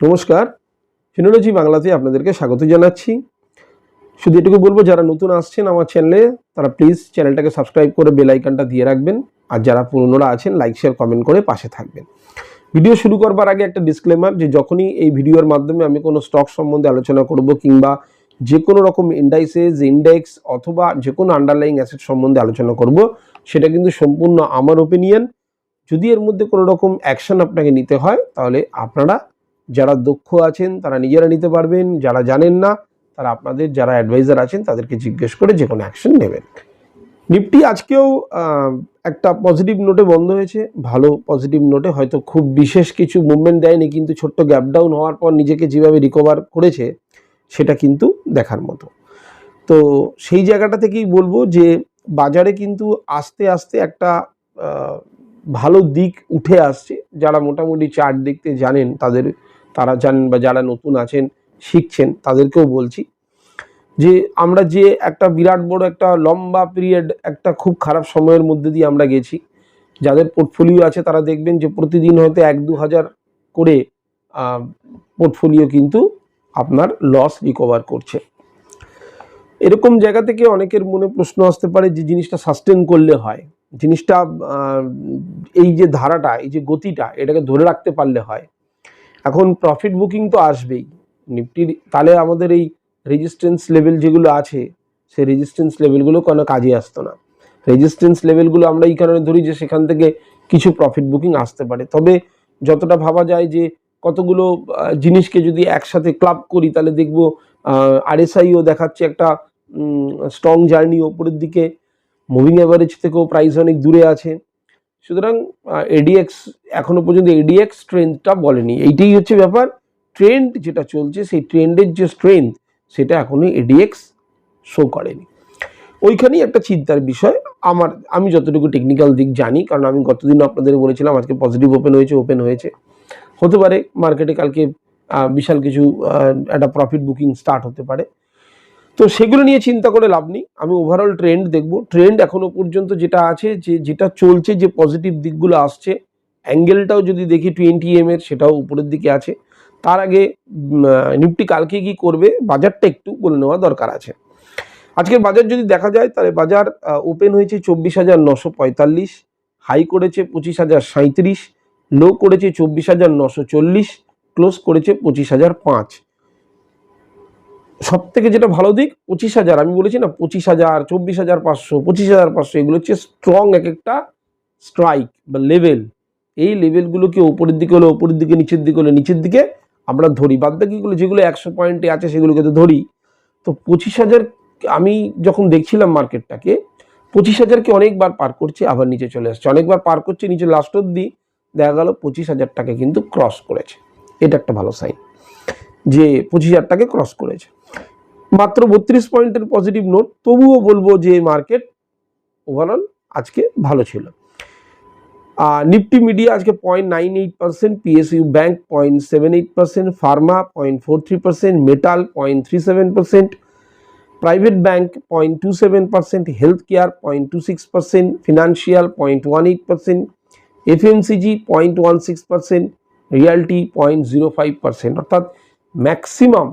নমস্কার। ফিনোলজি বাংলাতে আপনাদেরকে স্বাগত জানাচ্ছি। শুধু এটুকু বলব, যারা নতুন আসছেন আমার চ্যানেলে তারা প্লিজ চ্যানেলটাকে সাবস্ক্রাইব করে বেল আইকনটা দিয়ে রাখবেন। আর যারা পুরনোরা আছেন লাইক শেয়ার কমেন্ট করে পাশে থাকবেন। ভিডিও শুরু করবার আগে একটা ডিসক্লেমার যে, যখনই এই ভিডিওর মাধ্যমে আমি কোনো স্টক সম্বন্ধে আলোচনা করব কিংবা যে কোনো রকম ইন্ডাইসেস ইন্ডেক্স অথবা যে কোনো আন্ডারলাইং অ্যাসেট সম্বন্ধে আলোচনা করব, সেটা কিন্তু সম্পূর্ণ আমার ওপিনিয়ন যদি এর মধ্যে কোনো রকম অ্যাকশন আপনাকে নিতে হয়, তাহলে আপনারা যারা দক্ষ আছেন, তারা নিজেরা নিতে পারবেন। যারা জানেন না, তারা আপনাদের যারা অ্যাডভাইজার আছেন, তাদেরকে জিজ্ঞেস করে যে কোনো অ্যাকশন নেবেন। নিফটি আজকেও একটা পজিটিভ নোটে বন্ধ হয়েছে। ভালো পজিটিভ নোটে হয়তো খুব বিশেষ কিছু মুভমেন্ট দেয়নি, কিন্তু ছোট্ট গ্যাপ ডাউন হওয়ার পর নিজেকে যেভাবে রিকভার করেছে, সেটা কিন্তু দেখার মতো। তো সেই জায়গাটা থেকেই বলব যে, বাজারে কিন্তু আস্তে আস্তে একটা ভালো দিক উঠে আসছে। যারা মোটামুটি চার্ট দেখতে জানেন, তাদের তারা জানেন বা যারা নতুন আছেন, শিখছেন, তাদেরকেও বলছি যে আমরা যে একটা বিরাট বড় একটা লম্বা পিরিয়ড একটা খুব খারাপ সময়ের মধ্যে দিয়ে আমরা গেছি। যাদের পোর্টফোলিও আছে তারা দেখবেন যে প্রতিদিন হয়তো এক দু হাজার করে পোর্টফোলিও কিন্তু আপনার লস রিকভার করছে। এরকম জায়গা থেকে অনেকের মনে প্রশ্ন আসতে পারে যে জিনিসটা সাস্টেন করলে হয়। জিনিসটা এই যে ধারাটা, এই যে গতিটা, এটাকে ধরে রাখতে পারলে হয়। এখন প্রফিট বুকিং তো আসবেই। নিফটির, তাহলে আমাদের এই রেজিস্ট্যান্স লেভেল যেগুলো আছে, সেই রেজিস্ট্যান্স লেভেলগুলো কোনো কাজে আসতো না। রেজিস্ট্যান্স লেভেলগুলো আমরা এই কারণে ধরি যে সেখান থেকে কিছু প্রফিট বুকিং আসতে পারে। তবে যতটা ভাবা যায় যে কতগুলো জিনিসকে যদি একসাথে ক্লাব করি, তাহলে দেখব আরএসআইও দেখাচ্ছে একটা স্ট্রং জার্নি ওপরের দিকে। মুভিং অ্যাভারেজ থেকেও প্রাইস অনেক দূরে আছে। সুতরাং এডিএক্স এখনও পর্যন্ত এডিএক্স ট্রেন্ডটা বলেনি। এইটাই হচ্ছে ব্যাপার। ট্রেন্ড যেটা চলছে, সেই ট্রেন্ডের যে স্ট্রেংথ সেটা এখনও এডিএক্স শো করেনি। ওইখানেই একটা চিন্তার বিষয়। আমার, আমি যতটুকু টেকনিক্যাল দিক জানি, কারণ আমি গতদিন আপনাদের বলেছিলাম, আজকে পজিটিভ ওপেন হয়েছে ওপেন হয়েছে। হতে পারে মার্কেটে কালকে বিশাল কিছু একটা প্রফিট বুকিং স্টার্ট হতে পারে। তো সেগুলো নিয়ে চিন্তা করে লাভ নেই। আমি ওভারঅল ট্রেন্ড দেখব। ট্রেন্ড এখনও পর্যন্ত যেটা আছে, যে যেটা চলছে, যে পজিটিভ দিকগুলো আসছে অ্যাঙ্গেলটাও যদি দেখি টোয়েন্টি এম এর, সেটাও উপরের দিকে আছে। তার আগে নিফটি কালকে কি করবে, বাজারটা একটু বলে নেওয়া দরকার আছে। আজকের বাজার যদি দেখা যায়, তাহলে বাজার ওপেন হয়েছে চব্বিশ হাজার নশো পঁয়তাল্লিশ হাই করেছে পঁচিশ হাজার সাঁত্রিশ লো করেছে চব্বিশ হাজার নশো চল্লিশ ক্লোজ করেছে পঁচিশ হাজার পাঁচ। সব থেকে যেটা ভালো দিক, পঁচিশ হাজার, আমি বলেছি না পঁচিশ হাজার, চব্বিশ হাজার পাঁচশো, পঁচিশ হাজার পাঁচশো, এগুলো হচ্ছে স্ট্রং এক একটা স্ট্রাইক বা লেভেল এই লেভেলগুলোকে ওপরের দিকে হলে ওপরের দিকে, নিচের দিকে হলে নিচের দিকে আমরা ধরি। বাদ বাকিগুলো যেগুলো একশো পয়েন্টে আছে সেগুলোকে তো ধরি। তো পঁচিশ হাজার আমি যখন দেখছিলাম মার্কেটটাকে পঁচিশ হাজারকে অনেকবার পার করছে, আবার নিচে চলে আসছে। অনেকবার পার করছে, নিচে লাস্ট অব্দি দেখা গেল পঁচিশ হাজার টাকা কিন্তু ক্রস করেছে। এটা একটা ভালো সাইন যে পঁচিশ হাজার টাকা ক্রস করেছে। মাত্র বত্রিশ পয়েন্টের পজিটিভ নোট তবুও বলব যে মার্কেট ওভারঅল আজকে ভালো ছিল। নিফটি মিডিয়া আজকে point nine eight percent PSU bank point seven eight percent pharma point four three percent metal point three seven percent private bank point two seven percent health care point two six percent financial point one eight percent FMCG point one six percent realty point zero five percent অর্থাৎ maximum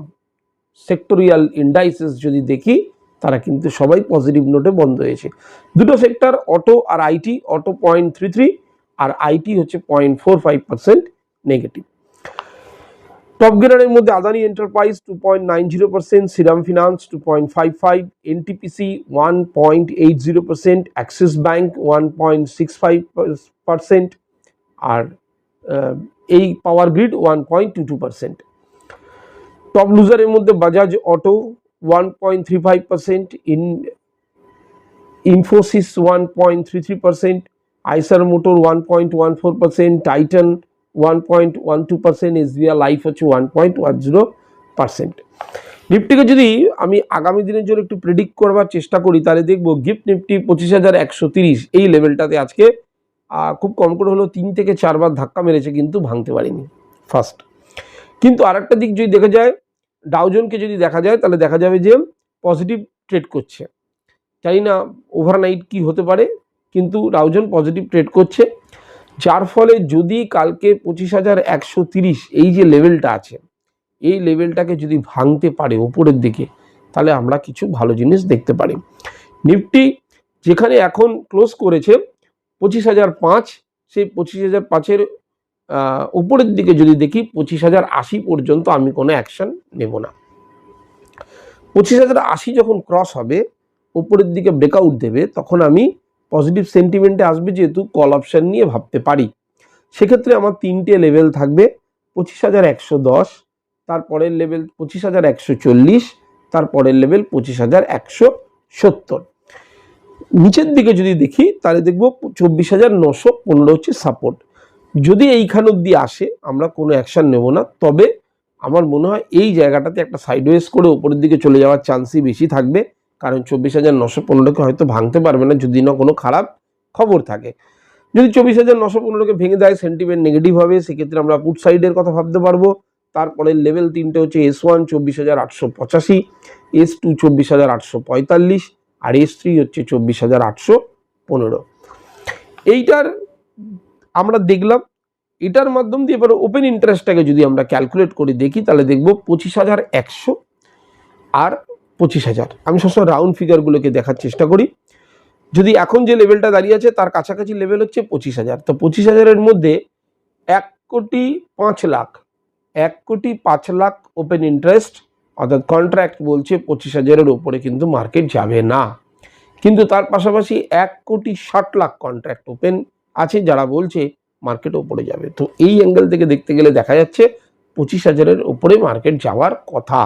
sectoral indices যদি দেখি, তারা কিন্তু সবাই positive নোটে বন্ধ হয়েছে। দুটো sector auto R IT auto point three three R IT হচ্ছে point four five percent negative top গেনারের মধ্যে Adani enterprise two point nine zero percent Shriram finance two point five five NTPC one point eight zero percent axis bank one point six five percent আর এই power grid one point two two percent top লুজারের মধ্যে Bajaj auto one point three five percent in Infosys one point three three percent Eicher motor one point one four percent Titan one point one two percent S SBI life হচ্ছে one point one zero percent নিফটিকে যদি আমি আগামী দিনের জন্য একটু predict করবার চেষ্টা করি, তাহলে দেখব গিফট নিফটি পঁচিশ হাজার একশো তিরিশ এই লেভেলটাতে আজকে খুব কম করে হলেও তিন থেকে চারবার ধাক্কা মেরেছে, কিন্তু ভাঙতে পারিনি ফার্স্ট কিন্তু আরেকটা দিক যদি দেখা যায় ডাউজনকে যদি দেখা যায়, তাহলে দেখা যাবে যে পজিটিভ ট্রেড করছে। জানি না ওভারনাইট কি হতে পারে, কিন্তু ডাউজন পজিটিভ ট্রেড করছে। যার ফলে যদি কালকে পঁচিশ হাজার একশো তিরিশ এই যে লেভেলটা আছে, এই লেভেলটাকে যদি ভাঙতে পারে ওপরের দিকে, তাহলে আমরা কিছু ভালো জিনিস দেখতে পারি। নিফটি যেখানে এখন ক্লোজ করেছে, পঁচিশ হাজার পাঁচ, সেই পঁচিশ হাজার পাঁচের উপরের দিকে যদি দেখি পঁচিশ হাজার আশি পর্যন্ত আমি কোনো অ্যাকশন নেব না। পঁচিশ হাজার আশি যখন ক্রস হবে, উপরের দিকে ব্রেকআউট দেবে, তখন আমি পজিটিভ সেন্টিমেন্টে আসবে যেহেতু কল অপশান নিয়ে ভাবতে পারি। সেক্ষেত্রে আমার তিনটে লেভেল থাকবে, পঁচিশ হাজার একশো দশ, তারপরের লেভেল পঁচিশ হাজার একশো চল্লিশ, তারপরের লেভেল পঁচিশ হাজার একশো সত্তর। নিচের দিকে যদি দেখি, তাহলে দেখব চব্বিশ হাজার নশো পনেরো হচ্ছে সাপোর্ট যদি এইখান অব্দি আসে, আমরা কোনো অ্যাকশন নেব না। তবে আমার মনে হয় এই জায়গাটাতে একটা সাইডওয়েজ করে উপরের দিকে চলে যাওয়ার চান্সই বেশি থাকবে। কারণ চব্বিশ হাজার নশো পনেরোকে হয়তো ভাঙতে পারবে না যদি না কোনো খারাপ খবর থাকে। যদি চব্বিশ হাজার নশো পনেরোকে ভেঙে দেয় সেন্টিমেন্ট নেগেটিভ হবে, সেক্ষেত্রে আমরা পুট সাইডের কথা ভাবতে পারব। তারপরে লেভেল তিনটে হচ্ছে এস ওয়ান চব্বিশ হাজার আটশো পঁচাশি এস টু চব্বিশ হাজার আটশো পঁয়তাল্লিশ, আর এস থ্রি হচ্ছে চব্বিশ হাজার আটশো পনেরো। এইটার আমরা দেখলাম, এটার মাধ্যম দিয়ে এবার ওপেন ইন্টারেস্টটাকে যদি আমরা ক্যালকুলেট করে দেখি, তাহলে দেখব পঁচিশ হাজার একশো আর পঁচিশ হাজার। আমি সবসময় রাউন্ড ফিগারগুলোকে দেখার চেষ্টা করি। যদি এখন যে লেভেলটা দাঁড়িয়ে আছে, তার কাছাকাছি লেভেল হচ্ছে পঁচিশ হাজার। তো পঁচিশ হাজারের মধ্যে এক কোটি পাঁচ লাখ, এক কোটি পাঁচ লাখ ওপেন ইন্টারেস্ট অর্থাৎ কন্ট্রাক্ট বলছে পঁচিশ হাজারের ওপরে কিন্তু মার্কেট যাবে না। কিন্তু তার পাশাপাশি এক কোটি ষাট লাখ কন্ট্রাক্ট ওপেন আছে, যারা বলছে মার্কেট ওপরে যাবে। তো এই অ্যাঙ্গেল থেকে দেখতে গেলে দেখা যাচ্ছে পঁচিশ হাজারের ওপরে মার্কেট যাওয়ার কথা।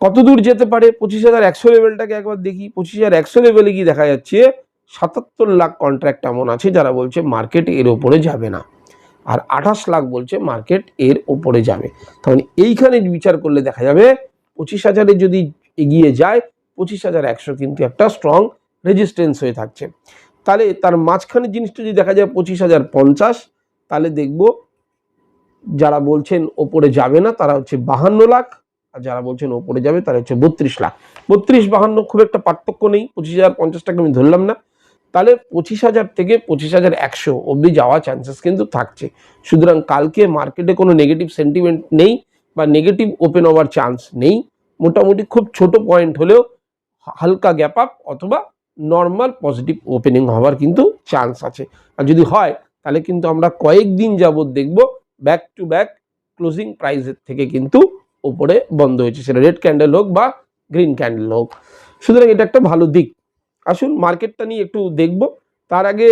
কত দূর যেতে পারে? পঁচিশ হাজার একশো লেভেলটাকে একবার দেখি। পঁচিশ হাজার একশো লেভেলে গিয়ে দেখা যাচ্ছে সাতাত্তর লাখ কন্ট্রাক্ট এমন আছে, যারা বলছে মার্কেট এর ওপরে যাবে না। আর আঠাশ লাখ বলছে মার্কেট এর ওপরে যাবে। তাহলে এইখানে বিচার করলে দেখা যাবে পঁচিশ হাজারে যদি এগিয়ে যায়, পঁচিশ হাজার একশো কিন্তু একটা স্ট্রং রেজিস্ট্যান্স হয়ে থাকছে। তাহলে তার মাঝখানের জিনিসটা যদি দেখা যায় পঁচিশ হাজার পঞ্চাশ, তাহলে দেখব যারা বলছেন ওপরে যাবে না, তারা হচ্ছে বাহান্ন লাখ, আর যারা বলছেন ওপরে যাবে, তারা হচ্ছে বত্রিশ লাখ। বত্রিশ, বাহান্ন খুব একটা পার্থক্য নেই, পঁচিশ হাজার পঞ্চাশটাকে আমি ধরলাম না। তাহলে পঁচিশ হাজার থেকে পঁচিশ হাজার একশো অবধি যাওয়া চান্সেস কিন্তু থাকছে। সুতরাং কালকে মার্কেটে কোনো নেগেটিভ সেন্টিমেন্ট নেই বা নেগেটিভ ওপেন হওয়ার চান্স নেই। মোটামুটি খুব ছোট পয়েন্ট হলেও হালকা গ্যাপ আপ অথবা নর্মাল পজিটিভ ওপেনিং হওয়ার কিন্তু চান্স আছে। আর যদি হয়, তাহলে কিন্তু আমরা কয়েকদিন যাবৎ দেখব ব্যাক টু ব্যাক ক্লোজিং প্রাইসের থেকে কিন্তু ওপরে বন্ধ হয়েছে। সেটা রেড ক্যান্ডেল হোক বা গ্রিন ক্যান্ডেল হোক। সুতরাং এটা একটা ভালো দিক। আসুন মার্কেটটা নিয়ে একটু দেখব। তার আগে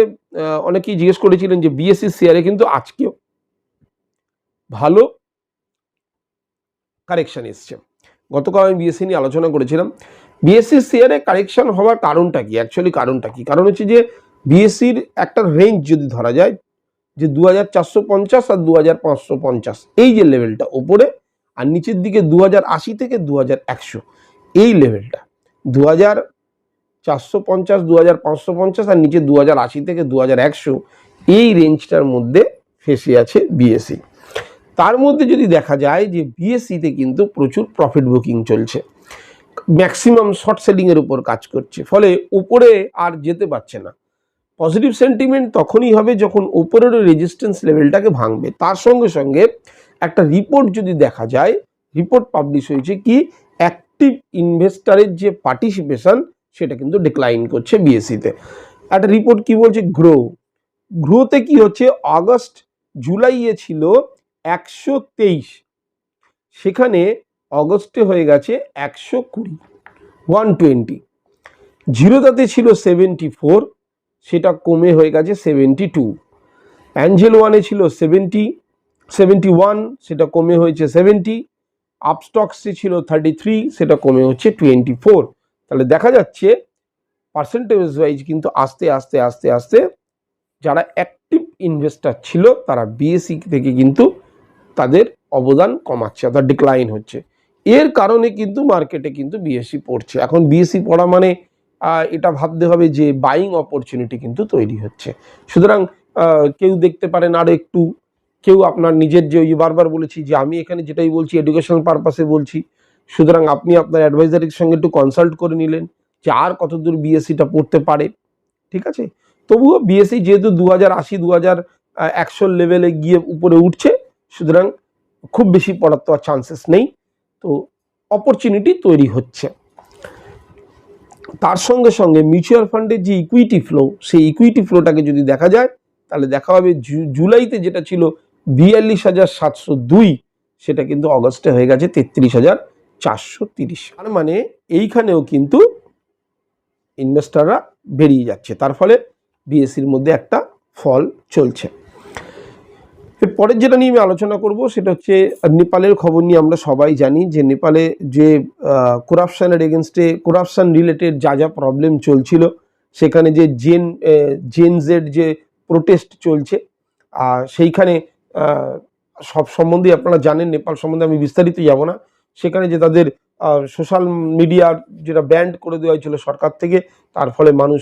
অনেকেই জিজ্ঞেস করেছিলেন যে বিএসসি শেয়ারে কিন্তু আজকেও ভালো কারেকশন এসছে। গতকাল আমি বিএসসি নিয়ে আলোচনা করেছিলাম। বিএসসি শেয়ারে কারেকশন হওয়ার কারণটা কি? অ্যাকচুয়ালি কারণটা কি? কারণ হচ্ছে যে বিএসসির একটা রেঞ্জ যদি ধরা যায়, যে দু হাজার চারশো পঞ্চাশ আর দু হাজার পাঁচশো পঞ্চাশ, এই যে লেভেলটা ওপরে আর নিচের দিকে দু হাজার আশি থেকে দু হাজার একশো, এই লেভেলটা দু হাজার চারশো পঞ্চাশ দু হাজার পাঁচশো পঞ্চাশ আর নিচে দু হাজার আশি থেকে দু হাজার একশো, এই রেঞ্জটার মধ্যে ফেসে আছে বিএসসি তার মধ্যে যদি দেখা যায় যে বিএসসিতে কিন্তু প্রচুর প্রফিট বুকিং চলছে। ম্যাক্সিমাম শর্ট সেলিংয়ের উপর কাজ করছে। ফলে উপরে আর যেতে পারছে না। পজিটিভ সেন্টিমেন্ট তখনই হবে যখন উপরের রেজিস্ট্যান্স লেভেলটাকে ভাঙবে। তার সঙ্গে সঙ্গে একটা রিপোর্ট যদি দেখা যায় রিপোর্ট পাবলিশ হয়েছে কি অ্যাক্টিভ ইনভেস্টারের যে পার্টিসিপেশন সেটা কিন্তু ডিক্লাইন করছে বিএসসিতে একটা রিপোর্ট কি বলছে? গ্রো গ্রোতে কি হচ্ছে? আগস্ট জুলাইয়ে ছিল একশো তেইশ। সেখানে অগস্টে হয়ে গেছে একশো কুড়ি ওয়ান টোয়েন্টি জিরোদাতে ছিল সেভেন্টি ফোর সেটা কমে হয়ে গেছে সেভেন্টি টু অ্যাঞ্জেল ওয়ানে ছিল সেভেন্টি সেভেন্টি ওয়ান সেটা কমে হয়েছে সেভেন্টি আপস্টক্সে ছিল থার্টি থ্রি সেটা কমে হচ্ছে টোয়েন্টি ফোর তাহলে দেখা যাচ্ছে পার্সেন্টেজ ওয়াইজ কিন্তু আস্তে আস্তে আস্তে আস্তে যারা অ্যাক্টিভ ইনভেস্টার ছিল, তারা বিএসসি থেকে কিন্তু তাদের অবদান কমাচ্ছে, অর্থাৎ ডিক্লাইন হচ্ছে। এর কারণে কিন্তু মার্কেটে কিন্তু বিএসসি পড়ছে। এখন বিএসসি পড়া মানে এটা ভাবতে হবে যে বাইং অপরচুনিটি কিন্তু তৈরি হচ্ছে। সুতরাং কেউ দেখতে পারেন আরও একটু, কেউ আপনার নিজের যে, ওই বারবার বলেছি যে, আমি এখানে যেটাই বলছি এডুকেশনাল পারপাসে বলছি, সুতরাং আপনি আপনার অ্যাডভাইজারের সঙ্গে একটু কনসাল্ট করে নিলেন যে, আর কতদূর বিএসসিটা পড়তে পারে, ঠিক আছে? তবুও বিএসসি যেহেতু দু হাজার আশি দু হাজার একশো লেভেলে গিয়ে উপরে উঠছে, সুতরাং খুব বেশি পড়ার তো আর চান্সেস নেই। তো অপরচুনিটি তৈরি হচ্ছে। তার সঙ্গে সঙ্গে মিউচুয়াল ফান্ডের যে ইকুইটি ফ্লো সেই ইকুইটি ফ্লোটাকে যদি দেখা যায়, তাহলে দেখা হবে জুলাইতে যেটা ছিল বিয়াল্লিশ হাজার সাতশো দুই, সেটা কিন্তু অগস্টে হয়ে গেছে তেত্রিশ হাজার চারশো তিরিশ। তার মানে এইখানেও কিন্তু ইনভেস্টাররা বেরিয়ে যাচ্ছে। তার ফলে বিএসসির মধ্যে একটা ফল চলছে। এর পরের যেটা নিয়ে আমি আলোচনা করব সেটা হচ্ছে নেপালের খবর নিয়ে আমরা সবাই জানি যে নেপালে যে করাপশনের এগেনস্টে করাপশন রিলেটেড যা যা প্রবলেম চলছিল, সেখানে যে জেন জেনজেড যে প্রোটেস্ট চলছে, আর সেইখানে সব সম্বন্ধে আপনারা জানেন, নেপাল সম্বন্ধে আমি বিস্তারিত যাব না, সেখানে যে তাদের সোশ্যাল মিডিয়ার যেটা ব্যান্ড করে দেওয়া হয়েছিল সরকার থেকে, তার ফলে মানুষ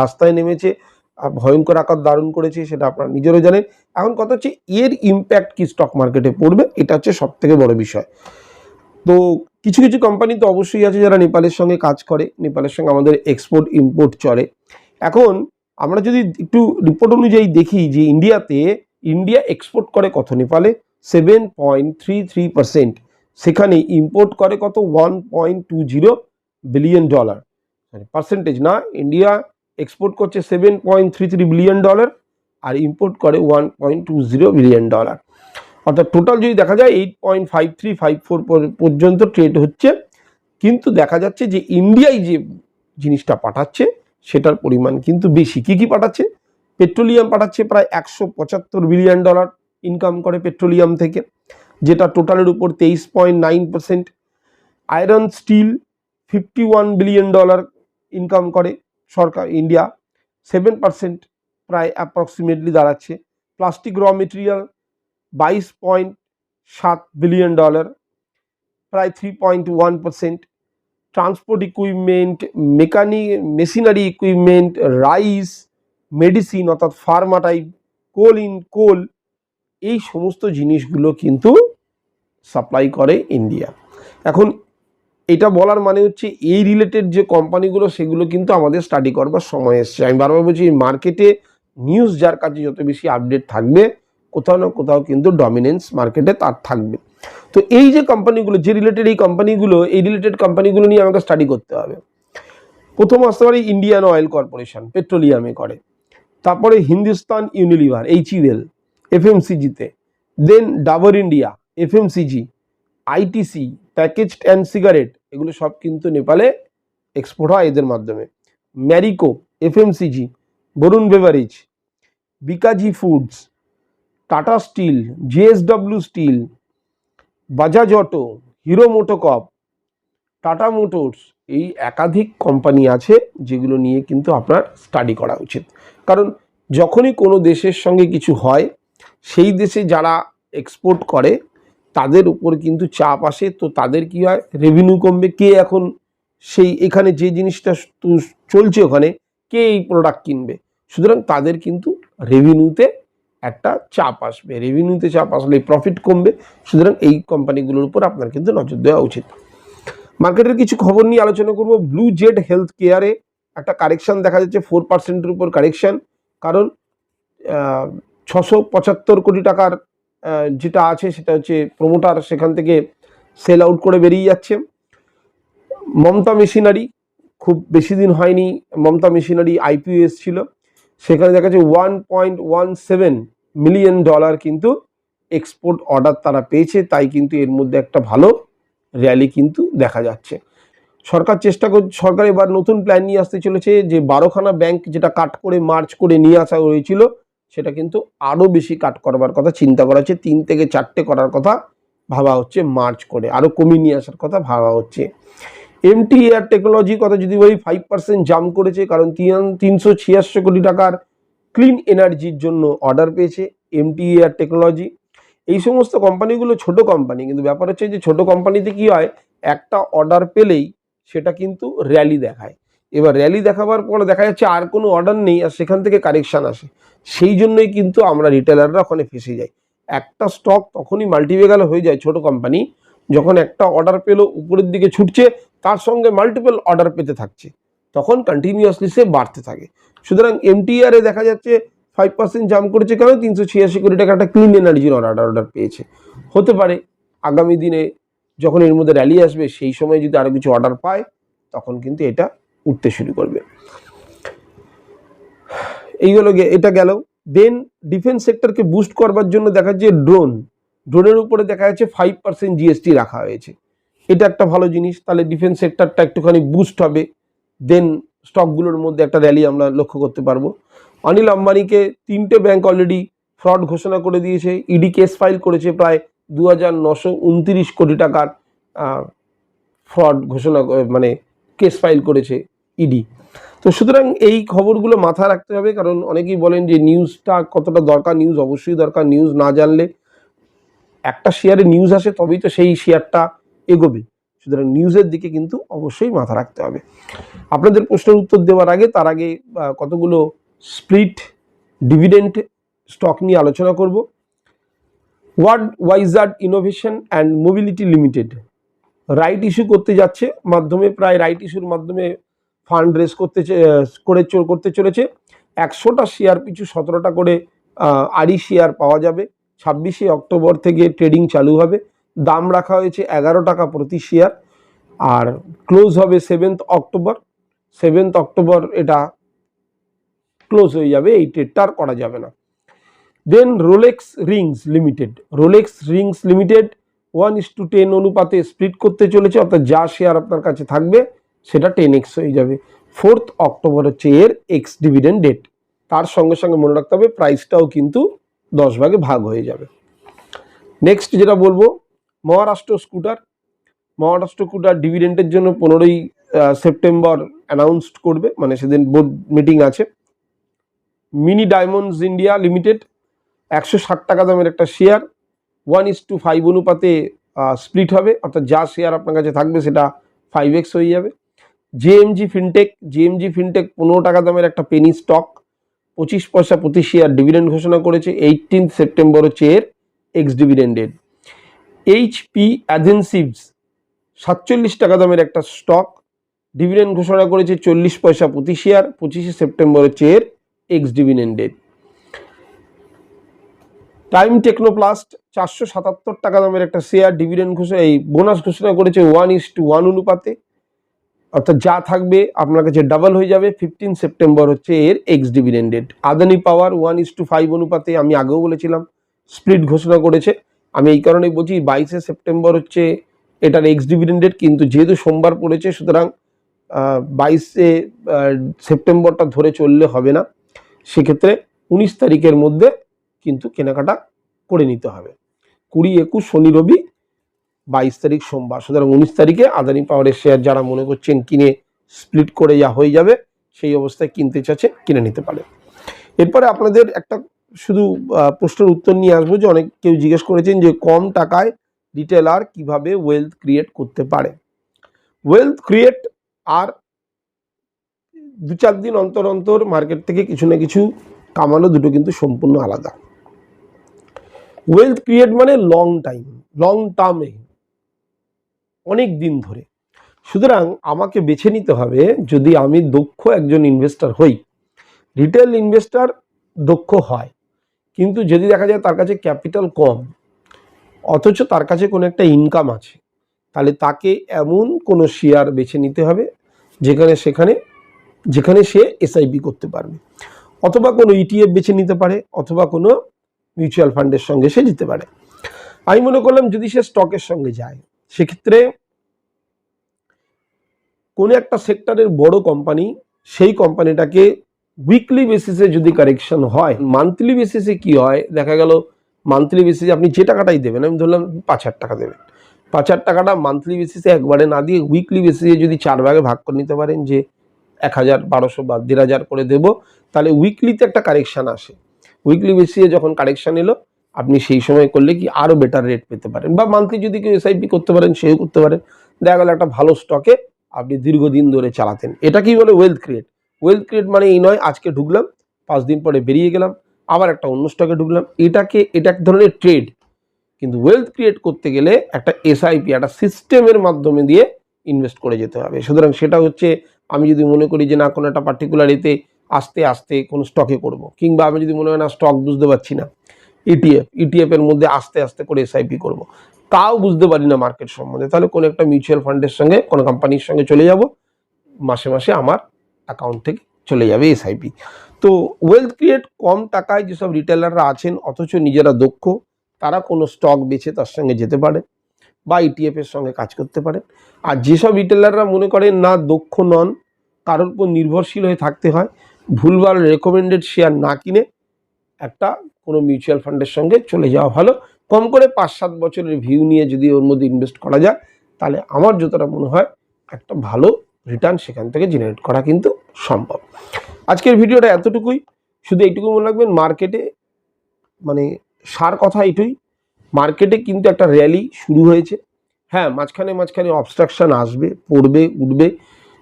রাস্তায় নেমেছে ভয়ঙ্কর আকার ধারণ করেছে সেটা আপনারা নিজেরও জানেন। এখন কথা হচ্ছে এর ইম্প্যাক্ট কি স্টক মার্কেটে পড়বে? এটা হচ্ছে সব থেকে বড় বিষয়। তো কিছু কিছু কোম্পানি তো অবশ্যই আছে যারা নেপালের সঙ্গে কাজ করে। নেপালের সঙ্গে আমাদের এক্সপোর্ট ইম্পোর্ট চলে। এখন আমরা যদি একটু রিপোর্ট অনুযায়ী দেখি যে ইন্ডিয়াতে, ইন্ডিয়া এক্সপোর্ট করে কত? নেপালে seven point three three percent সেখানে ইম্পোর্ট করে কত? One point two zero billion dollar percentage না, ইন্ডিয়া এক্সপোর্ট করছে seven point three three billion dollar আর ইম্পোর্ট করে one point two zero billion dollar অর্থাৎ টোটাল যদি দেখা যায় eight point five three five four পর্যন্ত ট্রেড হচ্ছে। কিন্তু দেখা যাচ্ছে যে ইন্ডিয়ায় যে জিনিসটা পাঠাচ্ছে, সেটার পরিমাণ কিন্তু বেশি। কি কি পাঠাচ্ছে? পেট্রোলিয়াম পাঠাচ্ছে প্রায় একশো পঁচাত্তর বিলিয়ন ডলার ইনকাম করে পেট্রোলিয়াম থেকে, যেটা টোটালের উপর তেইশ point nine percent iron steel fifty one billion dollar income করে। সরকার ইন্ডিয়া সেভেন পার্সেন্ট প্রায় অ্যাপ্রক্সিমেটলি দাঁড়াচ্ছে। প্লাস্টিক র মেটেরিয়াল বাইশ পয়েন্ট সাত বিলিয়ন ডলার প্রায় three point one percent transport equipment mechanic machinery equipment rice medicine অর্থাৎ pharma type coal in coal এই সমস্ত জিনিসগুলো কিন্তু সাপ্লাই করে ইন্ডিয়া এখন এটা বলার মানে হচ্ছে এই রিলেটেড যে কোম্পানিগুলো, সেগুলো কিন্তু আমাদের স্টাডি করবার সময় এসছে। আমি বারবার বলছি মার্কেটে নিউজ যার কাছে যত বেশি আপডেট থাকবে, কোথাও না কোথাও কিন্তু ডমিনেন্স মার্কেটে তার থাকবে। তো এই যে কোম্পানিগুলো, যে রিলেটেড এই কোম্পানিগুলো, এই রিলেটেড কোম্পানিগুলো নিয়ে আমাকে স্টাডি করতে হবে। প্রথম আসতে পারে ইন্ডিয়ান অয়েল কর্পোরেশন পেট্রোলিয়ামে করে। তারপরে Hindustan Unilever H UL এফএমসিজিতে then Dabur India FMCG ITC packaged and cigarette এগুলো সব কিন্তু নেপালে এক্সপোর্ট হয় এদের মাধ্যমে। Marico, FMCG, Varun Beverage, Bikaji Foods, Tata Steel, JSW Steel, Bajaj Auto, Hero MotoCorp Tata Motors এই একাধিক কোম্পানি আছে যেগুলো নিয়ে কিন্তু আপনার স্টাডি করা উচিত। কারণ যখনই কোনো দেশের সঙ্গে কিছু হয়, সেই দেশে যারা এক্সপোর্ট করে তাদের উপর কিন্তু চাপ আসে। তো তাদের কি হয়? রেভিনিউ কমবে। কে এখন সেই এখানে যে জিনিসটা চলছে ওখানে, কে এই প্রোডাক্ট কিনবে? সুতরাং তাদের কিন্তু রেভিনিউতে একটা চাপ আসবে। রেভিনিউতে চাপ আসলে প্রফিট কমবে। সুতরাং এই কোম্পানিগুলোর উপর আপনার কিন্তু নজর দেওয়া উচিত। মার্কেটের কিছু খবর নিয়ে আলোচনা করব। ব্লু জেড হেলথ কেয়ারে একটা কারেকশন দেখা যাচ্ছে। ফোর পার্সেন্টের উপর কারেকশন কারণ ছশো পঁচাত্তর কোটি টাকার যেটা আছে সেটা হচ্ছে প্রমোটার সেখান থেকে সেল আউট করে বেরিয়ে যাচ্ছে। মমতা মেশিনারি খুব বেশি দিন হয়নি, মমতা মেশিনারি আইপিও এসছিল। সেখানে দেখা যাচ্ছে one point one seven million dollar কিন্তু এক্সপোর্ট অর্ডার তারা পেয়েছে, তাই কিন্তু এর মধ্যে একটা ভালো র্যালি কিন্তু দেখা যাচ্ছে। সরকার চেষ্টা করছে সরকার এবার নতুন প্ল্যান নিয়ে আসতে চলেছে যে বারোখানা ব্যাংক যেটা কাট করে মার্চ করে নিয়ে আসা হয়েছিল সেটা কিন্তু আরও বেশি কাট করবার কথা, চিন্তা করা হচ্ছে, তিন থেকে চারটে করার কথা ভাবা হচ্ছে মার্চ করে আরও কমিয়ে নিয়ে আসার কথা ভাবা হচ্ছে। এমটি এয়ার টেকনোলজি কথা যদি বলি ফাইভ পার্সেন্ট জাম করেছে, কারণ তিন, তিনশো ছিয়াশি কোটি টাকার ক্লিন এনার্জির জন্য অর্ডার পেয়েছে এমটি এয়ার টেকনোলজি এই সমস্ত কোম্পানিগুলো ছোট কোম্পানি কিন্তু ব্যাপার হচ্ছে যে ছোট কোম্পানিতে কি হয়, একটা অর্ডার পেলেই সেটা কিন্তু র্যালি দেখায়। এবার র্যালি দেখাবার পরে দেখা যাচ্ছে আর কোনো অর্ডার নেই আর সেখান থেকে কারেকশন আসে। সেই জন্যই কিন্তু আমরা রিটেলাররা ওখানে ফেসে যাই। একটা স্টক তখনই মাল্টিভেগাল হয়ে যায় ছোট কোম্পানি যখন একটা অর্ডার পেল উপরের দিকে ছুটছে, তার সঙ্গে মাল্টিপল অর্ডার পেতে থাকছে। তখন কন্টিনিউয়াসলি সে বাড়তে থাকে। সুতরাং এমটিআরে দেখা যাচ্ছে ফাইভ পার্সেন্ট জাম্প করেছে কেন? তিনশো ছিয়াশি কোটি টাকা একটা ক্লিন এনার্জির অর্ডার অর্ডার পেয়েছে। হতে পারে আগামী দিনে যখন এর মধ্যে র্যালি আসবে, সেই সময় যদি আরও কিছু অর্ডার পায়, তখন কিন্তু এটা উঠতে শুরু করবে। এই হলো গে- এটা গেল। দেন ডিফেন্স সেক্টরকে বুস্ট করবার জন্য দেখা যাচ্ছে ড্রোন ড্রোনের উপরে দেখা যাচ্ছে ফাইভ পার্সেন্ট জিএসটি রাখা হয়েছে। এটা একটা ভালো জিনিস। তাহলে ডিফেন্স সেক্টরটা একটুখানি বুস্ট হবে। দেন স্টকগুলোর মধ্যে একটা র্যালি আমরা লক্ষ্য করতে পারব। অনিল আম্বানিকে তিনটে ব্যাংক অলরেডি ফ্রড ঘোষণা করে দিয়েছে। ইডি কেস ফাইল করেছে প্রায় দু হাজার নশো উনতিরিশ কোটি টাকার ফ্রড ঘোষণা মানে কেস ফাইল করেছে। ইডি। তো সুতরাং এই খবরগুলো মাথায় রাখতে হবে, কারণ অনেকেই বলেন যে নিউজটা কতটা দরকার নিউজ অবশ্যই দরকার নিউজ না জানলে একটা শেয়ারে নিউজ আসে তবেই তো সেই শেয়ারটা এগোবে। সুতরাং নিউজের দিকে কিন্তু অবশ্যই মাথা রাখতে হবে। আপনাদের প্রশ্নের উত্তর দেওয়ার আগে, তার আগে কতগুলো স্প্লিট ডিভিডেন্ট স্টক নিয়ে আলোচনা করব। Wardwizard Innovation and Mobility Limited right issue করতে যাচ্ছে, মাধ্যমে, প্রায় রাইট ইস্যুর মাধ্যমে ফান্ড রেজ করতে করে করতে চলেছে। একশোটা শেয়ার পিছু সতেরোটা করে আড়ি শেয়ার পাওয়া যাবে। ছাব্বিশে অক্টোবর থেকে ট্রেডিং চালু হবে। দাম রাখা হয়েছে এগারো টাকা প্রতি শেয়ার। আর ক্লোজ হবে সেভেন্থ অক্টোবর। সেভেন্থ অক্টোবর এটা ক্লোজ হয়ে যাবে, এই ট্রেডটা আর করা যাবে না। Then Rolex Rings Limited. Rolex Rings Limited one is two ten অনুপাতে স্প্লিট করতে চলেছে, অর্থাৎ যা শেয়ার আপনার কাছে থাকবে সেটা টেন এক্স হয়ে যাবে। ফোর্থ অক্টোবর হচ্ছে এর এক্স ডিভিডেন্ড ডেট তার সঙ্গে সঙ্গে মনে রাখতে হবে প্রাইসটাও কিন্তু দশ ভাগে ভাগ হয়ে যাবে। নেক্সট যেটা বলব, মহারাষ্ট্র স্কুটার মহারাষ্ট্র স্কুটার ডিভিডেন্টের জন্য পনেরোই সেপ্টেম্বর অ্যানাউন্সড করবে মানে সেদিন বোর্ড মিটিং আছে। মিনি ডায়মন্ডস ইন্ডিয়া লিমিটেড একশো ষাট টাকা দামের একটা share one is two five অনুপাতে স্প্লিট হবে, অর্থাৎ যা শেয়ার আপনার কাছে থাকবে সেটা ফাইভ এক্স হয়ে যাবে। জেএমজি ফিনটেক জেএমজি ফিনটেক পনেরো টাকা দামের একটা পেনি স্টক পঁচিশ পয়সা প্রতি শেয়ার ডিভিডেন্ড ঘোষণা করেছে এইটিন সেপ্টেম্বর হচ্ছে এর এক্স ডিভিডেন্ডেড এইচপি অ্যাজেন্সিভস সাতচল্লিশ টাকা দামের একটা স্টক ডিভিডেন্ড ঘোষণা করেছে, চল্লিশ পয়সা প্রতি শেয়ার পঁচিশে সেপ্টেম্বর হচ্ছে এর এক্স ডিভিডেন্ডেড টাইম টেকনোপ্লাস্ট চারশো সাতাত্তর টাকা দামের একটা শেয়ার ডিভিডেন্ড ঘোষণা, এই বোনাস ঘোষণা করেছে ওয়ান ইস টু ওয়ান অনুপাতে। অর্থাৎ যা থাকবে আপনার কাছে ডাবল হয়ে যাবে। ফিফটিন সেপ্টেম্বর হচ্ছে এর ex dividend Adani Power one is two five অনুপাতে আমি আগেও বলেছিলাম স্প্লিট ঘোষণা করেছে। আমি এই কারণেই বলছি, বাইশে সেপ্টেম্বর হচ্ছে এটার এক্স ডিভিডেন্ডেড কিন্তু যেহেতু সোমবার পড়েছে, সুতরাং বাইশে সেপ্টেম্বরটা ধরে চললে হবে না। সেক্ষেত্রে উনিশ তারিখের মধ্যে কিন্তু কেনাকাটা করে নিতে হবে। কুড়ি, একুশ, শনি, রবি বাইশ তারিখ সোমবার। সুতরাং উনিশ তারিখে আদানি পাওয়ারের শেয়ার যারা মনে করছেন কিনে স্প্লিট করে যা হয়ে যাবে, সেই অবস্থায় কিনতে চাচ্ছে কিনে নিতে পারে এরপরে আপনাদের একটা শুধু প্রশ্নের উত্তর নিয়ে আসব যে অনেক কেউ জিজ্ঞেস করেছেন যে কম টাকায় রিটেলার কীভাবে ওয়েলথ ক্রিয়েট করতে পারে। ওয়েলথ ক্রিয়েট আর দু চার দিন অন্তর অন্তর মার্কেট থেকে কিছু না কিছু কামানো দুটো কিন্তু সম্পূর্ণ আলাদা। ওয়েলথ ক্রিয়েট মানে লং টাইম লং টার্মে অনেক দিন ধরে। সুতরাং আমাকে বেছে নিতে হবে যদি আমি দক্ষ একজন ইনভেস্টর হই। রিটেল ইনভেস্টর দক্ষ হয়, কিন্তু যদি দেখা যায় তার কাছে ক্যাপিটাল কম, অথচ তার কাছে কোনো একটা ইনকাম আছে, তাহলে তাকে এমন কোনো শেয়ার বেছে নিতে হবে, যেখানে সেখানে, যেখানে সে এসআইপি করতে পারবে। অথবা কোনো ইটিএফ বেছে নিতে পারে, অথবা কোনো মিউচুয়াল ফান্ডের সঙ্গে সে যেতে পারে। আমি মনে করলাম যদি সে স্টকের সঙ্গে যায় সেক্ষেত্রে কোনো একটা সেক্টরের বড় কোম্পানি সেই কোম্পানিটাকে উইকলি বেসিসে যদি কারেকশন হয় মান্থলি বেসিসে কি হয়? দেখা গেল মান্থলি বেসিসে আপনি যে টাকাটাই দেবেন, আমি ধরলাম পাঁচ হাজার টাকা দেবেন। পাঁচ হাজার টাকাটা মান্থলি বেসিসে একবারে না দিয়ে উইকলি বেসিসে যদি চার ভাগে ভাগ করে নিতে পারেন, যে এক হাজার, বারোশো বা দেড় হাজার করে দেবো, তাহলে উইকলিতে একটা কারেকশান আসে। উইকলি বেসিসে যখন কারেকশান এলো আপনি সেই সময় করলে কি আরও বেটার রেট পেতে পারেন বা মান্থলি যদি কেউ এসআইপি করতে পারেন, সেও করতে পারেন। দেখা গেল একটা ভালো স্টকে আপনি দীর্ঘদিন ধরে চালাতেন। এটা কি বলে ওয়েলথ ক্রিয়েট ওয়েলথ ক্রিয়েট মানে এই নয়, আজকে ঢুকলাম, পাঁচ দিন পরে বেরিয়ে গেলাম, আবার একটা অন্য স্টকে ঢুকলাম। এটাকে, এটা এক ধরনের ট্রেড কিন্তু ওয়েলথ ক্রিয়েট করতে গেলে একটা এসআইপি একটা সিস্টেমের মাধ্যমে দিয়ে ইনভেস্ট করে যেতে হবে। সুতরাং সেটা হচ্ছে, আমি যদি মনে করি যে না, কোনো একটা পার্টিকুলার এতে আস্তে আস্তে কোনো স্টকে করব, কিংবা আমি যদি মনে হয় না স্টক বুঝতে পারছি না ইটিএফ ইটিএফ এর মধ্যে আস্তে আস্তে করে এসআইপি করব। তাও বুঝতে পারি না মার্কেট সম্বন্ধে। তাহলে কোনো একটা মিউচুয়াল ফান্ডের সঙ্গে, কোনো কোম্পানির সঙ্গে চলে যাব। মাসে মাসে আমার অ্যাকাউন্ট থেকে চলে যাবে এসআইপি তো ওয়েলথ ক্রিয়েট কম টাকায় যেসব রিটেলাররা আছেন, অথচ নিজেরা দক্ষ, তারা কোনো স্টক বেছে তার সঙ্গে যেতে পারে বা ইটিএফ এর সঙ্গে কাজ করতে পারেন। আর যেসব রিটেলাররা মনে করেন না দক্ষ নন, কারোর উপর নির্ভরশীল হয়ে থাকতে হয়, ভুলভাল রেকমেন্ডেড শেয়ার না কিনে একটা কোনো মিউচুয়াল ফান্ডের সঙ্গে চলে যাওয়া ভালো। কম করে পাঁচ সাত বছরের ভিউ নিয়ে যদি ওর মধ্যে ইনভেস্ট করা যায়, তাহলে আমার যতটা মনে হয় একটা ভালো রিটার্ন সেখান থেকে জেনারেট করা কিন্তু সম্ভব। আজকের ভিডিওটা এতটুকুই। শুধু এইটুকু মনে রাখবেন মার্কেটে মানে সার কথা এটুই মার্কেটে কিন্তু একটা র্যালি শুরু হয়েছে। হ্যাঁ মাঝখানে মাঝখানে অবস্ট্রাকশান আসবে, পড়বে, উঠবে।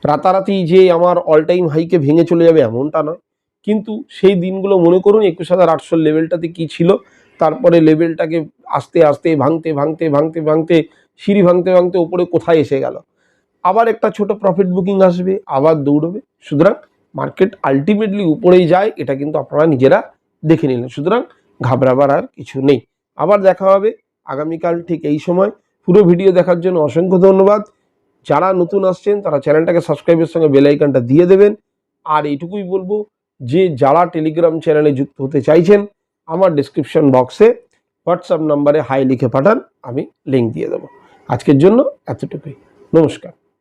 রাতারাতি যে আমার অল টাইম হাইকে ভেঙে চলে যাবে এমনটা নয়। কিন্তু সেই দিনগুলো মনে করুন, একুশ হাজার আটশো লেভেলটাতে কী ছিল? তারপরে লেভেলটাকে আস্তে আস্তে ভাঙতে ভাঙতে ভাঙতে ভাঙতে, সিঁড়ি ভাঙতে ভাঙতে ওপরে কোথায় এসে গেল? আবার একটা ছোট প্রফিট বুকিং আসবে, আবার দৌড়বে। সুতরাং মার্কেট আলটিমেটলি উপরেই যায়, এটা কিন্তু আপনারা নিজেরা দেখে নিলেন। সুতরাং ঘাবড়াবার আর কিছু নেই। আবার দেখা হবে, আগামীকাল ঠিক এই সময়। পুরো ভিডিও দেখার জন্য অসংখ্য ধন্যবাদ। যারা নতুন আসছেন, তারা চ্যানেলটাকে সাবস্ক্রাইবের সঙ্গে বেল আইকনটা দিয়ে দেবেন। আর এইটুকুই বলব যে যারা টেলিগ্রাম চ্যানেলে যুক্ত হতে চাইছেন, আমার ডিসক্রিপশন বক্সে হোয়াটসঅ্যাপ নম্বরে হাই লিখে পাঠান, আমি লিঙ্ক দিয়ে দেবো। আজকের জন্য এতটুকুই। নমস্কার।